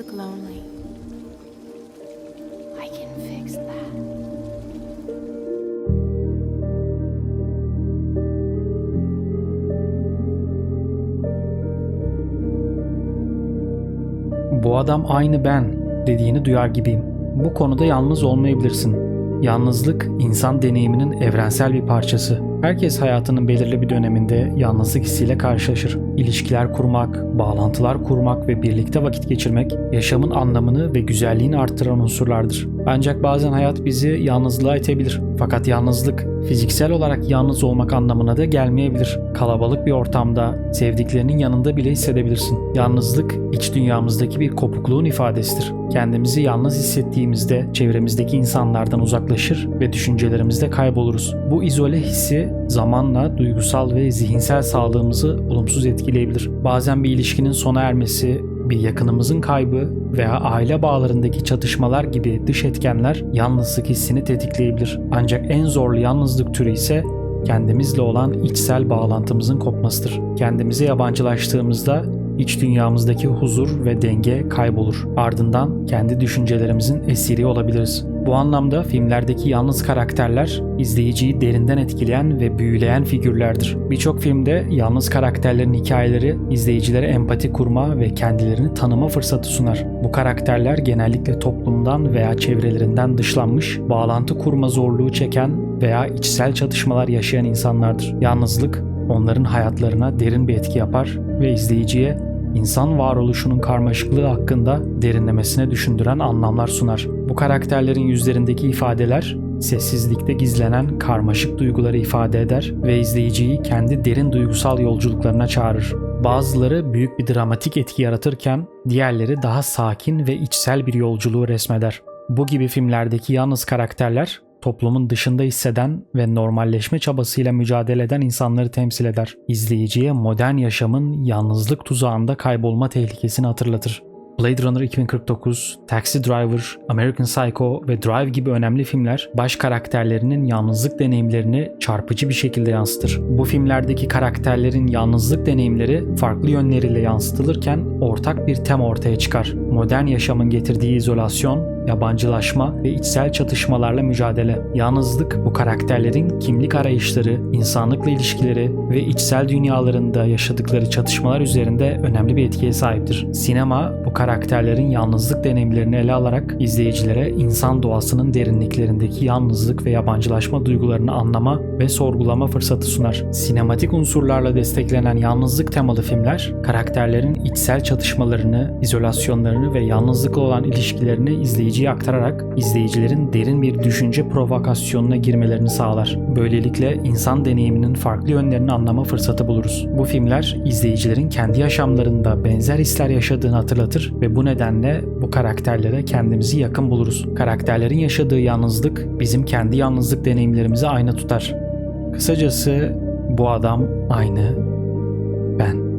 look lonely. I can fix that. Bu adam aynı ben dediğini duyar gibiyim. Bu konuda yalnız olmayabilirsin. Yalnızlık insan deneyiminin evrensel bir parçası. Herkes hayatının belirli bir döneminde yalnızlık hissiyle karşılaşır. İlişkiler kurmak, bağlantılar kurmak ve birlikte vakit geçirmek yaşamın anlamını ve güzelliğini arttıran unsurlardır. Ancak bazen hayat bizi yalnızlığa itebilir. Fakat yalnızlık fiziksel olarak yalnız olmak anlamına da gelmeyebilir. Kalabalık bir ortamda sevdiklerinin yanında bile hissedebilirsin. Yalnızlık iç dünyamızdaki bir kopukluğun ifadesidir. Kendimizi yalnız hissettiğimizde çevremizdeki insanlardan uzaklaşır ve düşüncelerimizde kayboluruz. Bu izole hissi zamanla duygusal ve zihinsel sağlığımızı olumsuz etkileyebilir. Bazen bir ilişkinin sona ermesi, bir yakınımızın kaybı veya aile bağlarındaki çatışmalar gibi dış etkenler yalnızlık hissini tetikleyebilir. Ancak en zorlu yalnızlık türü ise kendimizle olan içsel bağlantımızın kopmasıdır. Kendimize yabancılaştığımızda iç dünyamızdaki huzur ve denge kaybolur. Ardından kendi düşüncelerimizin esiri olabiliriz. Bu anlamda filmlerdeki yalnız karakterler izleyiciyi derinden etkileyen ve büyüleyen figürlerdir. Birçok filmde yalnız karakterlerin hikayeleri izleyicilere empati kurma ve kendilerini tanıma fırsatı sunar. Bu karakterler genellikle toplumdan veya çevrelerinden dışlanmış, bağlantı kurma zorluğu çeken veya içsel çatışmalar yaşayan insanlardır. Yalnızlık onların hayatlarına derin bir etki yapar ve izleyiciye insan varoluşunun karmaşıklığı hakkında derinlemesine düşündüren anlamlar sunar. Bu karakterlerin yüzlerindeki ifadeler sessizlikte gizlenen karmaşık duyguları ifade eder ve izleyiciyi kendi derin duygusal yolculuklarına çağırır. Bazıları büyük bir dramatik etki yaratırken diğerleri daha sakin ve içsel bir yolculuğu resmeder. Bu gibi filmlerdeki yalnız karakterler toplumun dışında hisseden ve normalleşme çabasıyla mücadele eden insanları temsil eder. İzleyiciye modern yaşamın yalnızlık tuzağında kaybolma tehlikesini hatırlatır. Blade Runner 2049, Taxi Driver, American Psycho ve Drive gibi önemli filmler baş karakterlerinin yalnızlık deneyimlerini çarpıcı bir şekilde yansıtır. Bu filmlerdeki karakterlerin yalnızlık deneyimleri farklı yönleriyle yansıtılırken ortak bir tema ortaya çıkar. Modern yaşamın getirdiği izolasyon, yabancılaşma ve içsel çatışmalarla mücadele. Yalnızlık bu karakterlerin kimlik arayışları, insanlıkla ilişkileri ve içsel dünyalarında yaşadıkları çatışmalar üzerinde önemli bir etkiye sahiptir. Sinema bu karakterlerin yalnızlık deneyimlerini ele alarak izleyicilere insan doğasının derinliklerindeki yalnızlık ve yabancılaşma duygularını anlama ve sorgulama fırsatı sunar. Sinematik unsurlarla desteklenen yalnızlık temalı filmler karakterlerin içsel çatışmalarını, izolasyonlarını ve yalnızlıkla olan ilişkilerini izleyiciye aktararak izleyicilerin derin bir düşünce provokasyonuna girmelerini sağlar. Böylelikle insan deneyiminin farklı yönlerini anlama fırsatı buluruz. Bu filmler izleyicilerin kendi yaşamlarında benzer hisler yaşadığını hatırlatır ve bu nedenle bu karakterlere kendimizi yakın buluruz. Karakterlerin yaşadığı yalnızlık bizim kendi yalnızlık deneyimlerimizi ayna tutar. Kısacası bu adam aynı ben.